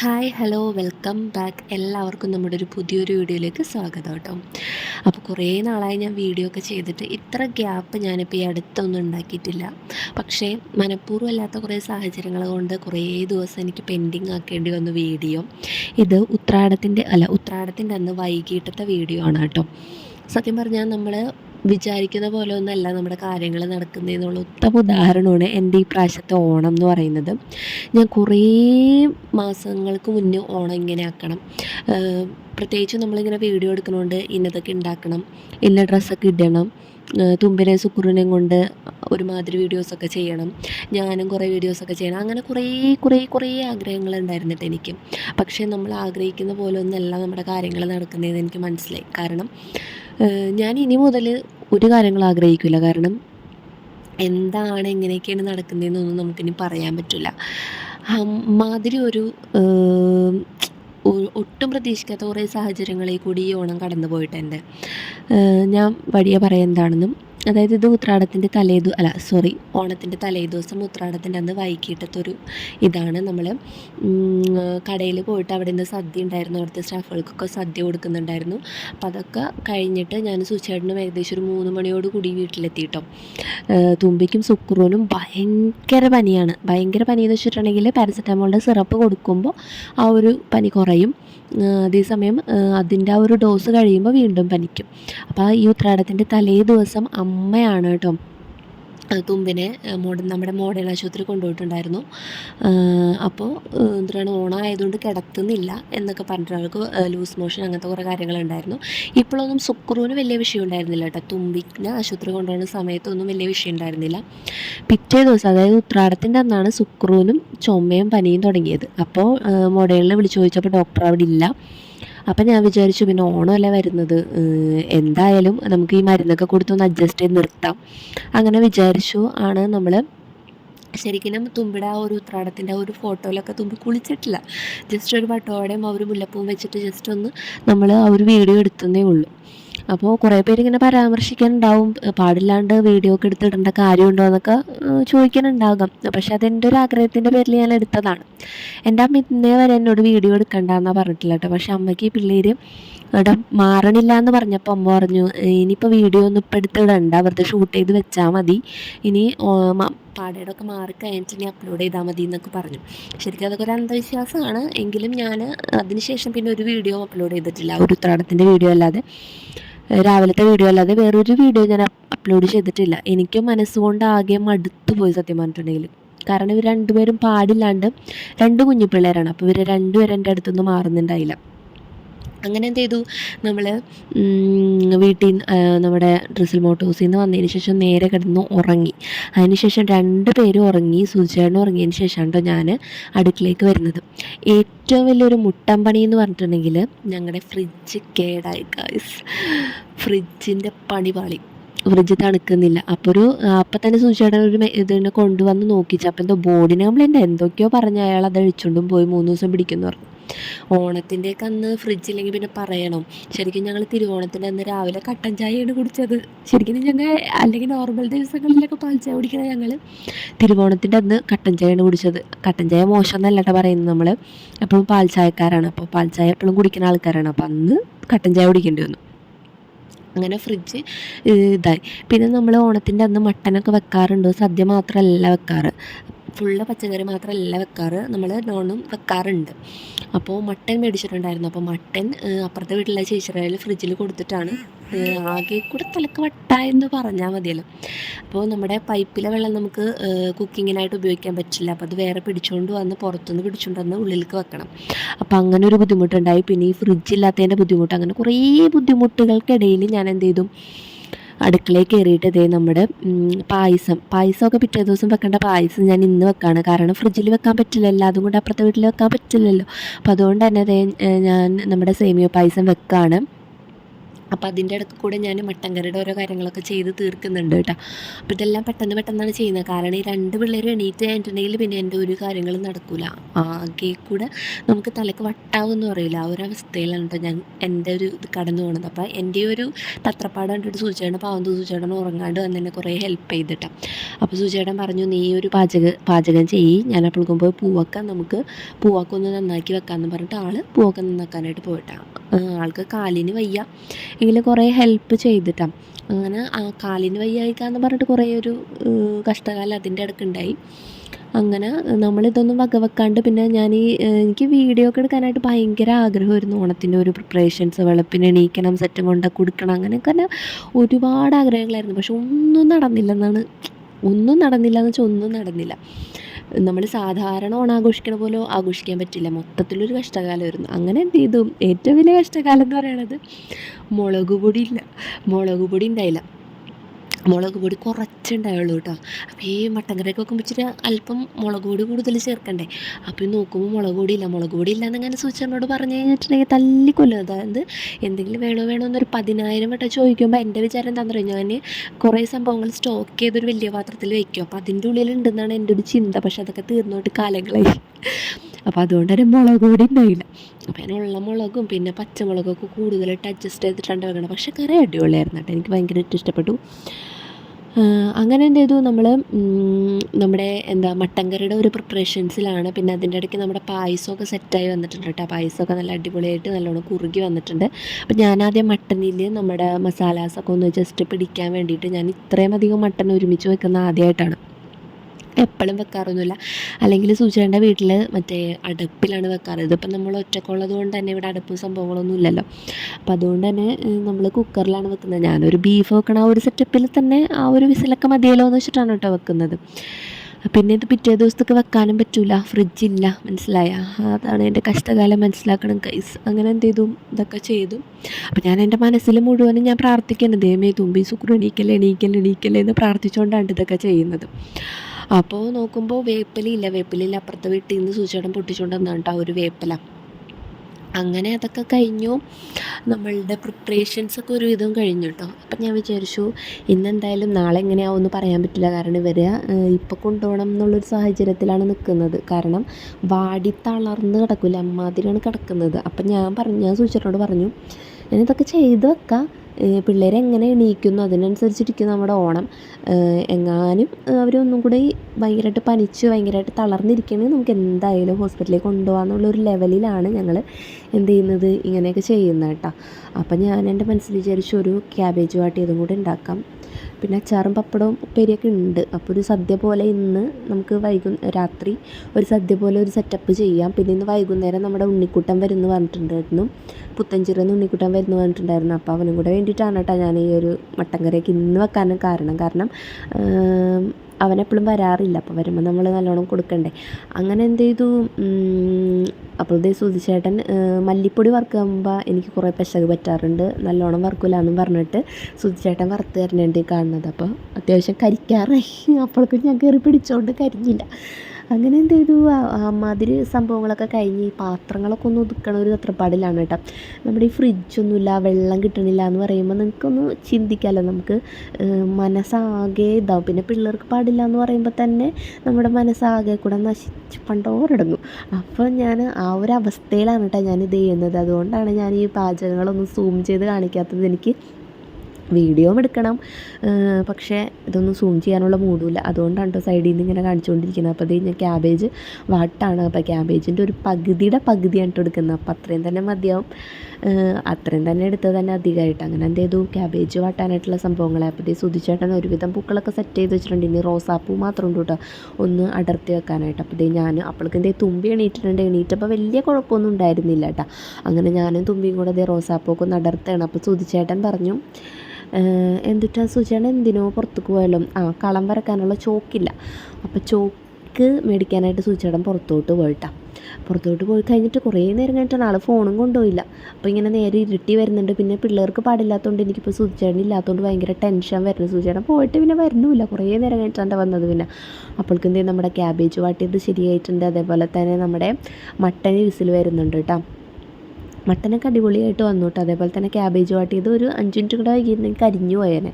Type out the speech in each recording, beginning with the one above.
Hi hello welcome back എല്ലാവർക്കും നമ്മുടെ ഒരു പുതിയൊരു വീഡിയോയിലേക്ക് സ്വാഗതം കേട്ടോ. അപ്പോൾ കുറേ നാളായി ഞാൻ വീഡിയോ ഒക്കെ ചെയ്തിട്ട് ഇത്ര ഗ്യാപ്പ് ഞാനിപ്പോൾ ഈ അടുത്തൊന്നും ഉണ്ടാക്കിയിട്ടില്ല. പക്ഷേ മനഃപൂർവം അല്ലാത്ത കുറേ സാഹചര്യങ്ങൾ കൊണ്ട് കുറേ ദിവസം എനിക്ക് പെൻഡിങ് ആക്കേണ്ടി വന്നു വീഡിയോ. ഇത് ഉത്രാടത്തിന്റെ അല്ല ഉത്രാടത്തിന്റെ അന്ന് വൈകിട്ടത്തെ വീഡിയോ ആണ് കേട്ടോ. സത്യം പറഞ്ഞാൽ നമ്മൾ വിചാരിക്കുന്ന പോലെ ഒന്നല്ല നമ്മുടെ കാര്യങ്ങൾ നടക്കുന്നതെന്നുള്ള ഉത്തമ ഉദാഹരണമാണ് എന്റെ ഈ പ്രാവശ്യത്തെ ഓണം എന്ന് പറയുന്നത്. ഞാൻ കുറേ മാസങ്ങൾക്ക് മുന്നേ ഓണം ഇങ്ങനെ ആക്കണം. പ്രത്യേകിച്ച് നമ്മളിങ്ങനെ വീഡിയോ എടുക്കുന്നതുകൊണ്ട് ഇന്നതൊക്കെ ഉണ്ടാക്കണം ഇന്ന ഡ്രസ്സൊക്കെ ഇടണം. തുമ്പിനെ സുക്കുറിനെയും കൊണ്ട് ഒരുമാതിരി വീഡിയോസൊക്കെ ചെയ്യണം. ഞാനും കുറേ വീഡിയോസൊക്കെ ചെയ്യണം. അങ്ങനെ കുറേ കുറേ കുറേ ആഗ്രഹങ്ങൾ ഉണ്ടായിരുന്നിട്ട് എനിക്ക്. പക്ഷേ നമ്മൾ ആഗ്രഹിക്കുന്ന പോലെ ഒന്നല്ല നമ്മുടെ കാര്യങ്ങൾ നടക്കുന്നതെന്ന് എനിക്ക് മനസ്സിലായി. കാരണം ഞാൻ ഇനി മുതൽ ഒരു കാര്യങ്ങൾ ആഗ്രഹിക്കില്ല കാരണം എന്താണ് എങ്ങനെയൊക്കെയാണ് നടക്കുന്നതെന്നൊന്നും നമുക്കിനി പറയാൻ പറ്റില്ല. അമ്മാതിരി ഒരു ഒട്ടും പ്രതീക്ഷിക്കാത്ത കുറേ സാഹചര്യങ്ങളിൽ കൂടി ഈ ഓണം കടന്നു പോയിട്ടുണ്ട് ഞാൻ വഴിയെ പറയാൻ എന്താണെന്നും. അതായത് ഇത് ഉത്രാടത്തിന്റെ തലേദു അല്ല സോറി ഓണത്തിന്റെ തലേദിവസം ഉത്രാടത്തിന്റെ അന്ന് വൈകിട്ടത്തെ ഒരു ഇതാണ് നമ്മൾ കടയിൽ പോയിട്ട് അവിടെ നിന്ന് സദ്യ ഉണ്ടായിരുന്നു. അവിടുത്തെ സ്റ്റാഫുകൾക്കൊക്കെ സദ്യ കൊടുക്കുന്നുണ്ടായിരുന്നു. അപ്പോൾ അതൊക്കെ കഴിഞ്ഞിട്ട് ഞാൻ സുചേട്ടനും ഏകദേശം ഒരു മൂന്ന് മണിയോട് കൂടി വീട്ടിലെത്തി കേട്ടോ ഏഹ് തുമ്പിക്കും സുക്രൂനും ഭയങ്കര പനിയാണ്. ഭയങ്കര പനി എന്ന് വെച്ചിട്ടുണ്ടെങ്കിൽ പാരസെറ്റാമോളിന്റെ സിറപ്പ് കൊടുക്കുമ്പോൾ ആ ഒരു പനി കുറയും. അതേസമയം അതിന്റെ ആ ഒരു ഡോസ് കഴിയുമ്പോൾ വീണ്ടും പനിക്കും. അപ്പോൾ ഈ ഉത്രാടത്തിന്റെ തലേ ദിവസം അമ്മയാണ് കേട്ടോ. തുമ്പിനെ മോഡ നമ്മുടെ മോഡേൺ ആശുപത്രി കൊണ്ടുപോയിട്ടുണ്ടായിരുന്നു. അപ്പോൾ എന്താണ് ഓണം ആയതുകൊണ്ട് കിടത്തുന്നില്ല എന്നൊക്കെ പറഞ്ഞിട്ട് അവൾക്ക് ലൂസ് മോഷൻ അങ്ങനത്തെ കുറേ കാര്യങ്ങളുണ്ടായിരുന്നു. ഇപ്പോഴൊന്നും സുക്രൂന് വലിയ വിഷയം ഉണ്ടായിരുന്നില്ല കേട്ടോ. തുമ്പിനെ ആശുപത്രി കൊണ്ടുപോകുന്ന സമയത്തൊന്നും വലിയ വിഷയം ഉണ്ടായിരുന്നില്ല പിറ്റേ ദിവസം അതായത് ഉത്രാടത്തിന്റെ അന്നാണ് സുക്രൂനും ചുമയും പനിയും തുടങ്ങിയത്. അപ്പോൾ മോഡേണിൽ വിളിച്ചു ചോദിച്ചപ്പോൾ ഡോക്ടർ അവിടെ ഇല്ല. അപ്പം ഞാൻ വിചാരിച്ചു പിന്നെ ഓണമല്ലേ വരുന്നത്. എന്തായാലും നമുക്ക് ഈ മരുന്നൊക്കെ കൊടുത്തൊന്ന് അഡ്ജസ്റ്റ് ചെയ്ത് നിർത്താം. അങ്ങനെ വിചാരിച്ചു ആണ് നമ്മൾ ശരിക്കും തുമ്പിടെ ആ ഒരു ഉത്രാടത്തിന്റെ ആ ഒരു ഫോട്ടോയിലൊക്കെ തുമ്പി കുളിച്ചിട്ടില്ല. ജസ്റ്റ് ഒരു പട്ടോടെയും ആ ഒരു മുല്ലപ്പൂവും വെച്ചിട്ട് ജസ്റ്റ് ഒന്ന് നമ്മൾ ആ ഒരു വീഡിയോ എടുത്തതേ ഉള്ളൂ. അപ്പോൾ കുറേ പേര് ഇങ്ങനെ പരാമർശിക്കാനുണ്ടാവും. പാടില്ലാണ്ട് വീഡിയോ ഒക്കെ എടുത്തിടേണ്ട കാര്യമുണ്ടോ എന്നൊക്കെ ചോദിക്കാനുണ്ടാകാം. പക്ഷെ അതെന്റെ ഒരു ആഗ്രഹത്തിന്റെ പേരിൽ ഞാൻ എടുത്തതാണ്. എന്റെ അമ്മ ഇന്നേ വരെ എന്നോട് വീഡിയോ എടുക്കണ്ടെന്നാണ് പറഞ്ഞിട്ടില്ല കേട്ടോ. പക്ഷെ അമ്മയ്ക്ക് ഈ പിള്ളേർ ഇവിടെ മാറണില്ല എന്ന് പറഞ്ഞപ്പോൾ അമ്മ പറഞ്ഞു ഇനിയിപ്പോൾ വീഡിയോ ഒന്നും ഇപ്പം എടുത്തിടണ്ട. വെറുതെ ഷൂട്ട് ചെയ്ത് വെച്ചാൽ മതി. ഇനി ഒക്കെ മാറി കഴിഞ്ഞിട്ട് ഇനി അപ്ലോഡ് ചെയ്താൽ മതി എന്നൊക്കെ പറഞ്ഞു. ശരിക്കും അതൊക്കെ ഒരു അന്ധവിശ്വാസമാണ്. എങ്കിലും ഞാൻ അതിനുശേഷം പിന്നെ ഒരു വീഡിയോ അപ്ലോഡ് ചെയ്തിട്ടില്ല. ഒരു ഉത്രാടത്തിന്റെ വീഡിയോ അല്ലാതെ. രാവിലത്തെ വീഡിയോ അല്ലാതെ വേറൊരു വീഡിയോ ഞാൻ അപ്ലോഡ് ചെയ്തിട്ടില്ല. എനിക്ക് മനസ്സുകൊണ്ട് ആകെ മടുത്തു പോയി സത്യം പറഞ്ഞിട്ടുണ്ടെങ്കിൽ. കാരണം ഇവർ രണ്ടുപേരും പാടില്ലാണ്ട് രണ്ട് കുഞ്ഞു പിള്ളേരാണ്. അപ്പോൾ ഇവർ രണ്ടുപേരും എന്റെ അടുത്തൊന്നും മാറുന്നുണ്ടായില്ല. അങ്ങനെ എന്ത് ചെയ്തു? നമ്മൾ വീട്ടിൽ നമ്മുടെ ഡ്രിസിൽ ഹൗസിൽ നിന്ന് വന്നതിന് ശേഷം നേരെ കിടന്ന് ഉറങ്ങി. അതിന് ശേഷം രണ്ട് പേരും ഉറങ്ങി. സുചേട്ടൻ ഉറങ്ങിയതിന് ശേഷം കേട്ടോ ഞാൻ അടുക്കളയിലേക്ക് വരുന്നത്. ഏറ്റവും വലിയൊരു മുട്ടൻ പണി എന്ന് പറഞ്ഞിട്ടുണ്ടെങ്കിൽ ഞങ്ങളുടെ ഫ്രിഡ്ജ് കേടായി ഗൈസ് ഫ്രിഡ്ജിന്റെ പണി പാളി. ഫ്രിഡ്ജ് തണുക്കുന്നില്ല. അപ്പോൾ ഒരു അപ്പം തന്നെ സൂചിച്ചേട്ടൻ ഒരു ഇതിനെ കൊണ്ടുവന്ന് നോക്കിച്ചു. അപ്പം എന്തോ ബോഡിനെ കംപ്ലൈന്റ് എന്തൊക്കെയോ പറഞ്ഞ് അയാൾ അത് അഴിച്ചുകൊണ്ടും പോയി മൂന്ന് ദിവസം പിടിക്കുന്നു പറഞ്ഞു. ഓണത്തിന്റെയൊക്കെ അന്ന് ഫ്രിഡ്ജില്ലെങ്കിൽ പിന്നെ പറയണം. ശരിക്കും ഞങ്ങൾ തിരുവോണത്തിന്റെ അന്ന് രാവിലെ കട്ടൻ ചായയാണ് കുടിച്ചത്. ശരിക്കും ഞങ്ങൾ അല്ലെങ്കിൽ നോർമൽ ദിവസങ്ങളിലൊക്കെ പാൽ ചായ കുടിക്കണ ഞങ്ങൾ തിരുവോണത്തിന്റെ അന്ന് കട്ടൻ ചായയാണ് കുടിച്ചത്. കട്ടൻ ചായ മോശം എന്നല്ല കേട്ടോ പറയുന്നത് നമ്മൾ എപ്പോഴും പാൽ ചായക്കാരാണ്. അപ്പോൾ പാൽ ചായ എപ്പോഴും കുടിക്കുന്ന ആൾക്കാരാണ്. അപ്പോൾ അന്ന് കട്ടൻ ചായ കുടിക്കേണ്ടി വന്നു. അങ്ങനെ ഫ്രിഡ്ജ് ഇതായി. പിന്നെ നമ്മൾ ഓണത്തിന്റെ അന്ന് മട്ടനൊക്കെ വെക്കാറുണ്ട്? സദ്യ മാത്രമല്ല വെക്കാറ്. ഫുള്ള് പച്ചക്കറി മാത്രമല്ല വെക്കാറ്. നമ്മൾ നോണും വെക്കാറുണ്ട്. അപ്പോൾ മട്ടൻ മേടിച്ചിട്ടുണ്ടായിരുന്നു. അപ്പോൾ മട്ടൻ അപ്പുറത്തെ വീട്ടിലെ ചേച്ചിയുടെ ഫ്രിഡ്ജിൽ കൊടുത്തിട്ടാണ് ആകെ കൂടെ തലക്ക് വട്ട എന്ന് പറഞ്ഞാൽ മതിയല്ലോ. അപ്പോൾ നമ്മുടെ പൈപ്പിലെ വെള്ളം നമുക്ക് കുക്കിങ്ങിനായിട്ട് ഉപയോഗിക്കാൻ പറ്റില്ല. അപ്പോൾ അത് വേറെ പിടിച്ചുകൊണ്ട് വന്ന് പുറത്തുനിന്ന് പിടിച്ചുകൊണ്ട് വന്ന് ഉള്ളിലേക്ക് വെക്കണം. അപ്പോൾ അങ്ങനെ ഒരു ബുദ്ധിമുട്ടുണ്ടായി. പിന്നെ ഈ ഫ്രിഡ്ജ് ഇല്ലാത്തതിന്റെ ബുദ്ധിമുട്ട് അങ്ങനെ കുറേ ബുദ്ധിമുട്ടുകൾക്കിടയിൽ ഞാൻ എന്ത് ചെയ്തു? അടുക്കളയിൽ കയറിയിട്ട് ഇതേ നമ്മുടെ പായസം. പായസമൊക്കെ പിറ്റേ ദിവസം വെക്കേണ്ട പായസം ഞാൻ ഇന്ന് വെക്കാണ്. കാരണം ഫ്രിഡ്ജിൽ വെക്കാൻ പറ്റില്ലല്ലോ. അതും കൊണ്ട് അപ്പുറത്തെ വീട്ടിൽ വെക്കാൻ പറ്റില്ലല്ലോ. അപ്പോൾ അതുകൊണ്ട് തന്നെ അതേ ഞാൻ നമ്മുടെ സേമിയ പായസം വെക്കാണ്. അപ്പോൾ അതിന്റെ ഇടയ്ക്ക് കൂടെ ഞാൻ മട്ടൻ കറിയുടെ ഓരോ കാര്യങ്ങളൊക്കെ ചെയ്ത് തീർക്കുന്നുണ്ട് കേട്ടോ. അപ്പോൾ ഇതെല്ലാം പെട്ടെന്ന് പെട്ടെന്നാണ് ചെയ്യുന്നത്. കാരണം ഈ രണ്ട് പിള്ളേർ എണീറ്റ് കഴിഞ്ഞിട്ടുണ്ടെങ്കിൽ പിന്നെ എന്റെ ഒരു കാര്യങ്ങളും നടക്കില്ല ആകെ കൂടെ നമുക്ക് തലക്ക് വട്ടാവെന്ന് പറയില്ല. ആ ഒരു അവസ്ഥയിലാണ് കേട്ടോ ഞാൻ എന്റെ ഒരു ഇത് കടന്നു പോകുന്നത് അപ്പോൾ എന്റെ ഒരു തത്രപ്പാട് കണ്ടിട്ട് സൂചേട്ടൻ പാവം സൂചേട്ടൻ ഉറങ്ങാണ്ട് വന്ന് എന്നെ കുറേ ഹെൽപ്പ് ചെയ്തിട്ടാണ് അപ്പോൾ സൂചേട്ടൻ പറഞ്ഞു നീ ഒരു പാചക പാചകം ചെയ്യ്. ഞാൻ അപ്പോഴേക്കും പോയി പൂവൊക്കെ നമുക്ക് പൂവൊക്കെ ഒന്ന് നന്നാക്കി വെക്കാമെന്ന് പറഞ്ഞിട്ട് ആൾ പൂവൊക്കെ നന്നാക്കാനായിട്ട് പോയിട്ടാണ് ആൾക്ക് കാലിന് വയ്യ. എങ്കിലും കുറേ ഹെൽപ്പ് ചെയ്തിട്ടാണ് അങ്ങനെ ആ കാലിന് വയ്യായിക്കാന്ന് പറഞ്ഞിട്ട് കുറേ ഒരു കഷ്ടകാലം അതിന്റെ ഇടയ്ക്കുണ്ടായി അങ്ങനെ നമ്മളിതൊന്നും വകവെക്കാണ്ട് പിന്നെ ഞാൻ ഈ എനിക്ക് വീഡിയോ ഒക്കെ എടുക്കാനായിട്ട് ഭയങ്കര ആഗ്രഹമായിരുന്നു. ഓണത്തിന്റെ ഒരു പ്രിപ്പറേഷൻസ് വെളുപ്പിന് എണീക്കണം സെറ്റും കൊണ്ട് കൊടുക്കണം അങ്ങനെയൊക്കെ തന്നെ ഒരുപാട് ആഗ്രഹങ്ങളായിരുന്നു. പക്ഷെ ഒന്നും നടന്നില്ലെന്നാണ് ഒന്നും നടന്നില്ല എന്ന് വെച്ചാൽ ഒന്നും നടന്നില്ല. നമ്മൾ സാധാരണ ഓണാഘോഷിക്കണ പോലെ ആഘോഷിക്കാൻ പറ്റില്ല. മൊത്തത്തിലൊരു കഷ്ടകാലമായിരുന്നു. അങ്ങനെ എന്ത് ചെയ്തു? ഏറ്റവും വലിയ കഷ്ടകാലം എന്ന് പറയണത് മുളക് ഇല്ല. മുളക് പൊടി ഉണ്ടായില്ല. മുളക് പൊടി കുറച്ചുണ്ടായുള്ളൂ കേട്ടോ. അപ്പോൾ ഈ മട്ടൻ കറിയൊക്കെ വെക്കുമ്പോൾ ഇച്ചിരി അല്പം മുളക് പൊടി കൂടുതൽ ചേർക്കണ്ടേ? അപ്പോൾ നോക്കുമ്പോൾ മുളക് പൊടി ഇല്ല. മുളക് പൊടി ഇല്ലാന്ന് അങ്ങനെ സൂചനോട് പറഞ്ഞു കഴിഞ്ഞിട്ടുണ്ടെങ്കിൽ തല്ലിക്കൊല്ലും അതായത് എന്തെങ്കിലും വേണോ വേണോ എന്നൊരു പതിനായിരം വട്ടം ചോദിക്കുമ്പോൾ എന്റെ വിചാരം എന്താണെന്ന് പറയുക ഞാൻ കുറേ സംഭവങ്ങൾ സ്റ്റോക്ക് ചെയ്തൊരു വലിയ പാത്രത്തിൽ വയ്ക്കും അപ്പോൾ അതിന്റെ ഉള്ളിലുണ്ടെന്നാണ് എന്റെ ഒരു ചിന്ത. പക്ഷെ അതൊക്കെ തീർന്നോട്ട് കാലങ്ങളായി. അപ്പോൾ അതുകൊണ്ട് തന്നെ മുളക് പൊടി ഉണ്ടായില്ല അപ്പോൾ അതിനുള്ള മുളകും പിന്നെ പച്ചമുളകൊക്കെ കൂടുതലായിട്ട് അഡ്ജസ്റ്റ് ചെയ്തിട്ടാണ് വെക്കണം പക്ഷേ കറി അടിപൊളിയായിരുന്നു കേട്ടോ. എനിക്ക് ഭയങ്കരമായിട്ട് ഇഷ്ടപ്പെട്ടു. അങ്ങനെ എന്ത് ചെയ്തു? നമ്മൾ നമ്മുടെ എന്താ മട്ടൻ കറിയുടെ ഒരു പ്രിപ്പറേഷൻസിലാണ് പിന്നെ അതിന്റെ ഇടയ്ക്ക് നമ്മുടെ പായസമൊക്കെ സെറ്റായി വന്നിട്ടുണ്ട് കേട്ടോ. പായസമൊക്കെ നല്ല അടിപൊളിയായിട്ട് നല്ലോണം കുറുകി വന്നിട്ടുണ്ട്. അപ്പം ഞാനാദ്യം മട്ടനിൽ നമ്മുടെ മസാലാസൊക്കെ ഒന്ന് ജസ്റ്റ് പിടിക്കാൻ വേണ്ടിയിട്ട് ഞാൻ ഇത്രയും അധികം മട്ടൻ ഒരുമിച്ച് വെക്കുന്ന ആദ്യമായിട്ടാണ് എപ്പോഴും വെക്കാറൊന്നുമില്ല. അല്ലെങ്കിൽ സൂചിയുടെ വീട്ടിൽ മറ്റേ അടുപ്പിലാണ് വെക്കാറ്. ഇതിപ്പം നമ്മൾ ഒറ്റക്കുള്ളത് കൊണ്ട് തന്നെ ഇവിടെ അടുപ്പ് സംഭവങ്ങളൊന്നും ഇല്ലല്ലോ. അപ്പം അതുകൊണ്ട് തന്നെ നമ്മൾ കുക്കറിലാണ് വെക്കുന്നത്. ഞാനൊരു ബീഫ് വെക്കണ ആ ഒരു സെറ്റപ്പിൽ തന്നെ ആ ഒരു വിസിലൊക്കെ മതിയല്ലോ എന്ന് വെച്ചിട്ടാണ് കേട്ടോ വെക്കുന്നത്. പിന്നെ ഇത് പിറ്റേ ദിവസത്തേക്ക് വെക്കാനും പറ്റൂല. ഫ്രിഡ്ജില്ല മനസ്സിലായ? അതാണ് എന്റെ കഷ്ടകാലം മനസ്സിലാക്കണം. കൈസ് അങ്ങനെ എന്ത് ചെയ്തു? ഇതൊക്കെ ചെയ്തു. അപ്പം ഞാൻ എന്റെ മനസ്സിൽ മുഴുവനും ഞാൻ പ്രാർത്ഥിക്കുന്നത് ദൈവമേ തുമ്പി ശുക്രു എണീക്കല്ലേ എണീക്കല്ലേ എന്ന് പ്രാർത്ഥിച്ചുകൊണ്ടാണ് ഇതൊക്കെ ചെയ്യുന്നത്. അപ്പോൾ നോക്കുമ്പോൾ വേപ്പിലയില്ല വേപ്പിലയില്ല അപ്പുറത്തെ വീട്ടിൽ നിന്ന് സൂചിച്ചേട്ടൻ പൊട്ടിച്ചുകൊണ്ട് വന്നാണ് കേട്ടോ ഒരു വേപ്പില. അങ്ങനെ അതൊക്കെ കഴിഞ്ഞു. നമ്മളുടെ പ്രിപ്പറേഷൻസ് ഒക്കെ ഒരുവിധം കഴിഞ്ഞു കേട്ടോ അപ്പം ഞാൻ വിചാരിച്ചു ഇന്നെന്തായാലും നാളെ എങ്ങനെയാവുമെന്ന് പറയാൻ പറ്റില്ല. കാരണം ഇവർ ഇപ്പോൾ കൊണ്ടുപോകണം എന്നുള്ളൊരു സാഹചര്യത്തിലാണ് നിൽക്കുന്നത് കാരണം വാടി തളർന്ന് കിടക്കില്ല അമ്മാതിരിയാണ് കിടക്കുന്നത്. അപ്പം ഞാൻ പറഞ്ഞു ഞാൻ സൂചിച്ചിട്ടോട് പറഞ്ഞു ഞാനിതൊക്കെ ചെയ്ത് വെക്കാം. പിള്ളേരെ എങ്ങനെ എണീക്കുന്നു? അതിനനുസരിച്ചിരിക്കും നമ്മുടെ ഓണം. എങ്ങാനും അവരൊന്നും കൂടി ഭയങ്കരമായിട്ട് പനിച്ച് ഭയങ്കരമായിട്ട് തളർന്നിരിക്കുകയാണെങ്കിൽ നമുക്ക് എന്തായാലും ഹോസ്പിറ്റലിലേക്ക് കൊണ്ടുപോകാമെന്നുള്ളൊരു ലെവലിലാണ് ഞങ്ങൾ എന്ത് ചെയ്യുന്നത്? ഇങ്ങനെയൊക്കെ ചെയ്യുന്നത് കേട്ടോ. അപ്പം ഞാൻ എന്റെ മനസ്സിൽ വിചാരിച്ചു ഒരു ക്യാബേജ് വാട്ടിയതും കൂടി ഉണ്ടാക്കാം. പിന്നെ അച്ചാറും പപ്പടവും ഉപ്പേരിയൊക്കെ ഉണ്ട്. അപ്പോൾ ഒരു സദ്യ പോലെ ഇന്ന് നമുക്ക് വൈകു രാത്രി ഒരു സദ്യ പോലെ ഒരു സെറ്റപ്പ് ചെയ്യാം. പിന്നെ ഇന്ന് വൈകുന്നേരം നമ്മുടെ ഉണ്ണിക്കുട്ടൻ വരുന്നു പറഞ്ഞിട്ടുണ്ടായിരുന്നു. പുത്തഞ്ചിറന്ന് ഉണ്ണിക്കുട്ടൻ വരുന്നു പറഞ്ഞിട്ടുണ്ടായിരുന്നു. അപ്പോൾ അവനും കൂടെ വേണ്ടിയിട്ടാണ് കേട്ടോ ഞാൻ ഈ ഒരു മട്ടൻ കറിയൊക്കെ ഇന്ന് വെക്കാനും കാരണം. കാരണം അവനെപ്പോഴും വരാറില്ല. അപ്പോൾ വരുമ്പോൾ നമ്മൾ നല്ലോണം കൊടുക്കണ്ടേ. അങ്ങനെ എന്ത് ചെയ്തു? അപ്പോൾ ഇതേ സുധിച്ചേട്ടൻ മല്ലിപ്പൊടി വറുക്കുമ്പോൾ എനിക്ക് കുറേ പെശക് പറ്റാറുണ്ട്. നല്ലോണം വറുക്കില്ല എന്നും പറഞ്ഞിട്ട് സുധിച്ചേട്ടൻ വറുത്ത് തരണേണ്ടി കാണുന്നത്. അപ്പോൾ അത്യാവശ്യം കരിക്കാറായി. അപ്പോഴേക്കും ഞാൻ കയറി പിടിച്ചോണ്ട് കരിഞ്ഞില്ല. അങ്ങനെ എന്ത് ചെയ്തു? അമ്മാതിരി സംഭവങ്ങളൊക്കെ കഴിഞ്ഞ് ഈ പാത്രങ്ങളൊക്കെ ഒന്ന് ഒതുക്കണ ഒരു തത്രപ്പാടിലാണ് കേട്ടോ. നമ്മുടെ ഈ ഫ്രിഡ്ജൊന്നുമില്ല വെള്ളം കിട്ടണില്ല എന്ന് പറയുമ്പോൾ നിങ്ങൾക്കൊന്ന് ചിന്തിക്കാമല്ലോ നമുക്ക് മനസ്സാകെ ഇതാവും. പിന്നെ പിള്ളേർക്ക് പാടില്ല എന്ന് പറയുമ്പോൾ തന്നെ നമ്മുടെ മനസ്സാകെ കൂടെ നശിച്ച് പണ്ടോറിടുന്നു അപ്പോൾ ഞാൻ ആ ഒരു അവസ്ഥയിലാണ് കേട്ടോ ഞാൻ ഇത് ചെയ്യുന്നത്. അതുകൊണ്ടാണ് ഞാൻ ഈ പാചകങ്ങളൊന്നും സൂം ചെയ്ത് കാണിക്കാത്തത്. എനിക്ക് വീഡിയോയും എടുക്കണം. പക്ഷേ ഇതൊന്നും സൂം ചെയ്യാനുള്ള മൂടില്ല അതുകൊണ്ടാണ് കേട്ടോ സൈഡിൽ നിന്ന് ഇങ്ങനെ കാണിച്ചുകൊണ്ടിരിക്കുന്നത് അപ്പോൾ ഇത് ഞാൻ ക്യാബേജ് വാട്ടാണ്. അപ്പോൾ ക്യാബേജിന്റെ ഒരു പകുതിയുടെ പകുതിയാണ് കേട്ടോ എടുക്കുന്നത്. അപ്പോൾ അത്രയും തന്നെ മതിയാവും. അത്രയും തന്നെ എടുത്തത് തന്നെ അധികമായിട്ട് അങ്ങനെ എന്ത് ചെയ്തു? ക്യാബേജ് വാട്ടാനായിട്ടുള്ള സംഭവങ്ങളെ അപ്പോൾ ഈ സുതിച്ചേട്ടൻ ഒരുവിധം പൂക്കളൊക്കെ സെറ്റ് ചെയ്ത് വെച്ചിട്ടുണ്ട്. ഇനി റോസാപ്പൂ മാത്രം ഉണ്ട് കേട്ടോ ഒന്ന് അടർത്തി വെക്കാനായിട്ട്. അപ്പോൾ ഇതേ ഞാൻ അപ്പോഴേക്കും എന്തേ തുമ്പി എണീറ്റിട്ടുണ്ട്. എണീറ്റപ്പോൾ വലിയ കുഴപ്പമൊന്നും ഉണ്ടായിരുന്നില്ല കേട്ടോ അങ്ങനെ ഞാനും തുമ്പിയും കൂടെ അതേ റോസാപ്പൂഒക്കെ ഒന്ന് അടർത്തുകയാണ്. അപ്പോൾ സുതിച്ചേട്ടൻ പറഞ്ഞു എന്തിട്ടാ സുചേട്ടൻ എന്തിനോ പുറത്തേക്ക് പോയാലും? ആ കളം വരക്കാനുള്ള ചോക്കില്ല. അപ്പോൾ ചോക്ക് മേടിക്കാനായിട്ട് സുചേട്ടൻ പുറത്തോട്ട് പോയിട്ടാ. പുറത്തോട്ട് പോയി കഴിഞ്ഞിട്ട് കുറേ നേരം കഴിഞ്ഞിട്ടാണ് ആൾ ഫോണും കൊണ്ടുപോയില്ല. അപ്പോൾ ഇങ്ങനെ നേരെ ഇരുട്ടി വരുന്നുണ്ട്. പിന്നെ പിള്ളേർക്ക് പാടില്ലാത്തതുകൊണ്ട് എനിക്കിപ്പോൾ സൂചിച്ചേട്ടൻ ഇല്ലാത്തതുകൊണ്ട് ഭയങ്കര ടെൻഷൻ വരുന്നു. സൂചിച്ചേട്ടൻ പോയിട്ട് പിന്നെ വരുന്നുമില്ല. കുറേ നേരം കഴിഞ്ഞിട്ടാണ് വന്നത് പിന്നെ. അപ്പോഴേക്കും നമ്മുടെ ക്യാബേജ് വാട്ടിയത് ശരിയായിട്ടുണ്ട്. അതേപോലെ തന്നെ നമ്മുടെ മട്ടൻ വിസിൽ വരുന്നുണ്ട് കേട്ടോ മട്ടനൊക്കെ അടിപൊളിയായിട്ട് വന്നു കേട്ടോ അതേപോലെ തന്നെ ക്യാബേജ് വാട്ടിയത് ഒരു അഞ്ച് മിനിറ്റ് കൂടെ വൈകിയിരുന്നെങ്കിൽ കരിഞ്ഞു പോയേനെ.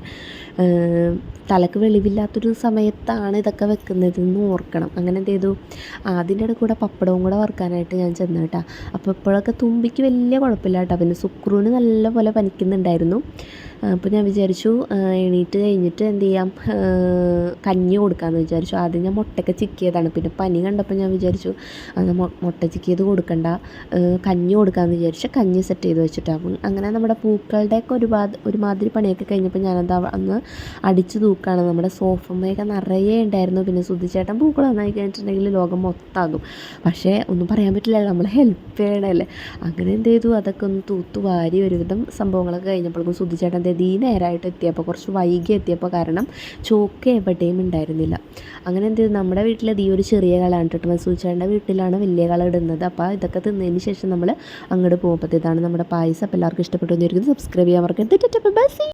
തലക്ക് വെളിവില്ലാത്തൊരു സമയത്താണ് ഇതൊക്കെ വെക്കുന്നതെന്ന് ഓർക്കണം. അങ്ങനെ എന്ത് ചെയ്തു? അതിന്റെ ഇടയിൽ കൂടെ പപ്പടവും കൂടെ വറുക്കാനായിട്ട് ഞാൻ ചെന്നു കേട്ടോ. അപ്പോൾ ഇപ്പോഴൊക്കെ തുമ്പിക്ക് വലിയ കുഴപ്പമില്ല കേട്ടോ. പിന്നെ സുക്രൂന് നല്ലപോലെ പനിക്കുന്നുണ്ടായിരുന്നു. അപ്പോൾ ഞാൻ വിചാരിച്ചു എണീറ്റ് കഴിഞ്ഞിട്ട് എന്ത് ചെയ്യാം? കഞ്ഞി കൊടുക്കാമെന്ന് വിചാരിച്ചു. ആദ്യം ഞാൻ മുട്ടയ്ക്ക് ചിക്കിയതാണ് പിന്നെ പനി കണ്ടപ്പോൾ ഞാൻ വിചാരിച്ചു മുട്ട ചിക്കിയത് കൊടുക്കണ്ട. കഞ്ഞി കൊടുക്കാമെന്ന് വിചാരിച്ചു കഞ്ഞി സെറ്റ് ചെയ്ത് വെച്ചിട്ടാണ് അങ്ങനെ നമ്മുടെ പൂക്കളുടെയൊക്കെ ഒരുപാട് ഒരുമാതിരി പണിയൊക്കെ കഴിഞ്ഞപ്പോൾ ഞാനത് അന്ന് അടിച്ചു തൂക്കാണ്. നമ്മുടെ സോഫമ്മയൊക്കെ നിറയെ ഉണ്ടായിരുന്നു. പിന്നെ സുധിച്ചേട്ടൻ പൂക്കൾ നന്നായി കഴിഞ്ഞിട്ടുണ്ടെങ്കിൽ ലോകം മൊത്തമാകും പക്ഷേ ഒന്നും പറയാൻ പറ്റില്ല. നമ്മൾ ഹെൽപ്പ് ചെയ്യണമല്ലേ അങ്ങനെ എന്ത് ചെയ്തു? അതൊക്കെ ഒന്ന് തൂത്തു വാരി ഒരുവിധം സംഭവങ്ങളൊക്കെ കഴിഞ്ഞപ്പോഴേക്കും സുധിച്ചേട്ടൻ ഈ നേരമായിട്ട് എത്തിയപ്പോൾ കുറച്ച് വൈകി എത്തിയപ്പോൾ കാരണം ചോക്ക് എവിടെയും ഉണ്ടായിരുന്നില്ല. അങ്ങനെ എന്ത് ചെയ്തു? നമ്മുടെ വീട്ടിലെ ഈ ഒരു ചെറിയ കളാണ് കേട്ടോ. മസൂച്ചേട്ടന്റെ വീട്ടിലാണ് വലിയ കള ഇടുന്നത്. അപ്പോൾ ഇതൊക്കെ തിന്നതിന് ശേഷം നമ്മൾ അങ്ങോട്ട് പോകുമ്പോൾ ഇതാണ് നമ്മുടെ പായസം. അപ്പോൾ എല്ലാവർക്കും ഇഷ്ടപ്പെട്ടു എന്നിരിക്കുന്നത് സബ്സ്ക്രൈബ് ചെയ്യാൻ മറക്കരുത്. ബസ്